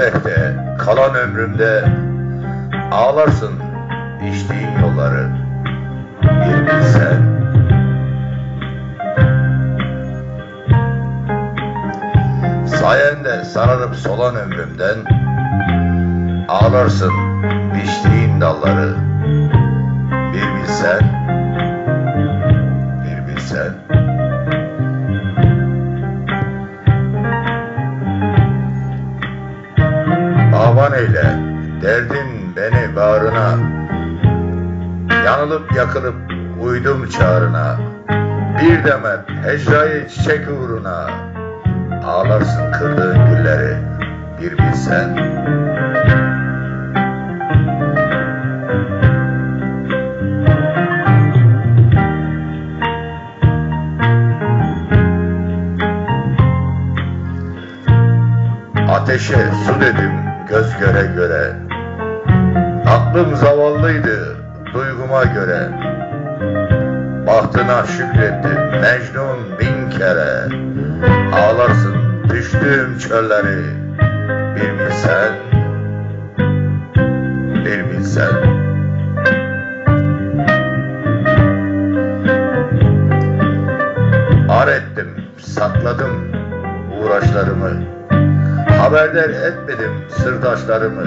ile kalan ömrümde ağlarsın içtiğin yolları. Bir bilsen. Sayende sararıp solan ömrümden ağlarsın biçtiğin dalları. Bir bilsen, Avan eyle, derdin beni bağrına. Yanılıp yakılıp uydum çağrına. Bir demet hecrayı çiçek uğruna. Ağlarsın kırdığın gülleri bir bilsen. Ateşe su dedim göz göre göre. Aklım zavallıydı duyguma göre. Bahtına şükrettim Mecnun bin kere. Ağlarsın düştüğüm çölleri. Bir bilsen Bir bilsen. Ar ettim, sakladım uğraşlarımı Haberdar etmedim sırdaşlarımı.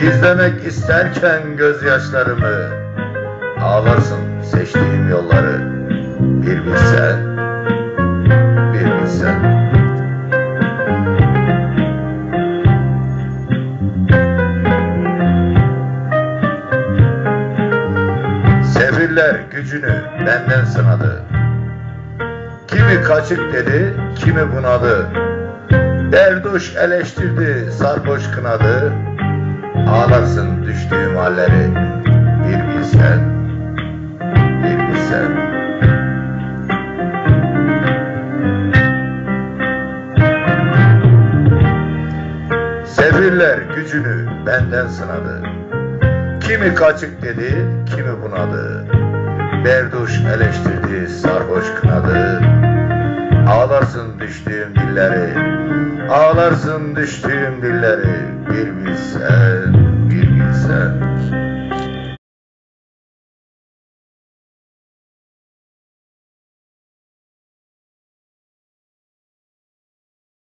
Gizlemek isterken gözyaşlarımı. Ağlarsın seçtiğim yolları. Bir bilsen Bir bilsen. Sefiller gücünü benden sınadı. Kimi kaçık dedi, kimi bunadı Derduş eleştirdi, sarhoş kınadı. Ağlarsın düştüğüm halleri. Bir bilsen, bir bilsen. Sevirler gücünü benden sınadı. Kimi kaçık dedi, kimi bunadı. Berduş eleştirdi, sarhoş kınadı Ağlarsın düştüğüm dilleri Ağlarsın düştüğüm dilleri Bir bilsen,